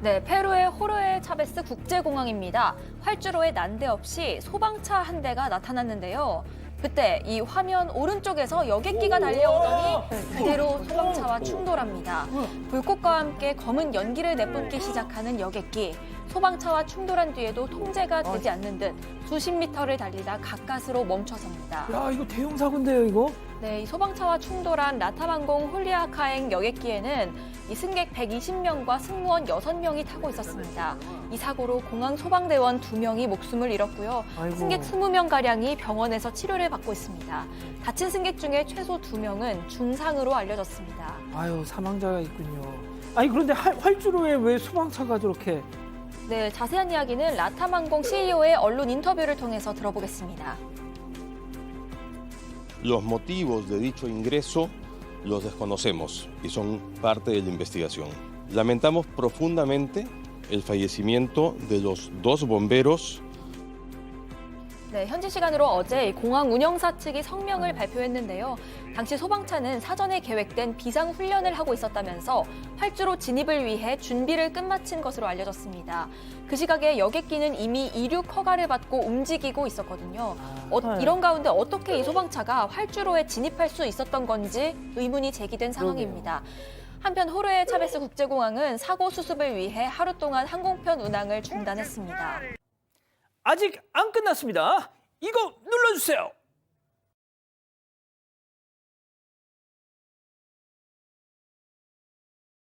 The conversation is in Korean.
네, 페루의 호르헤 차베스 국제공항입니다. 활주로에 난데없이 소방차 한 대가 나타났는데요. 그때 이 화면 오른쪽에서 여객기가 달려오더니 그대로 소방차와 충돌합니다. 불꽃과 함께 검은 연기를 내뿜기 시작하는 여객기. 소방차와 충돌한 뒤에도 통제가 되지 않는 듯 수십 미터를 달리다 가까스로 멈춰섭니다. 야 이거 대형 사고인데요 이거? 네, 이 소방차와 충돌한 라타방공 홀리아카행 여객기에는 이 승객 120명과 승무원 6명이 타고 있었습니다. 이 사고로 공항 소방대원 2명이 목숨을 잃었고요. 아이고. 승객 20명 가량이 병원에서 치료를 받고 있습니다. 다친 승객 중에 최소 2명은 중상으로 알려졌습니다. 아유 사망자가 있군요. 아니 그런데 활, 활주로에 왜 소방차가 저렇게? 네, 자세한 이야기는 라타망공 CEO의 언론 인터뷰를 통해서 들어보겠습니다. Los motivos de dicho ingreso los desconocemos y son parte de la investigación. Lamentamos profundamente el fallecimiento de los dos bomberos 네, 현지 시간으로 어제 공항 운영사 측이 성명을 발표했는데요. 당시 소방차는 사전에 계획된 비상 훈련을 하고 있었다면서 활주로 진입을 위해 준비를 끝마친 것으로 알려졌습니다. 그 시각에 여객기는 이미 이륙 허가를 받고 움직이고 있었거든요. 어, 네. 이런 가운데 어떻게 이 소방차가 활주로에 진입할 수 있었던 건지 의문이 제기된 상황입니다. 한편 호르헤 차베스 국제공항은 사고 수습을 위해 하루 동안 항공편 운항을 중단했습니다. 아직 안 끝났습니다. 이거 눌러주세요.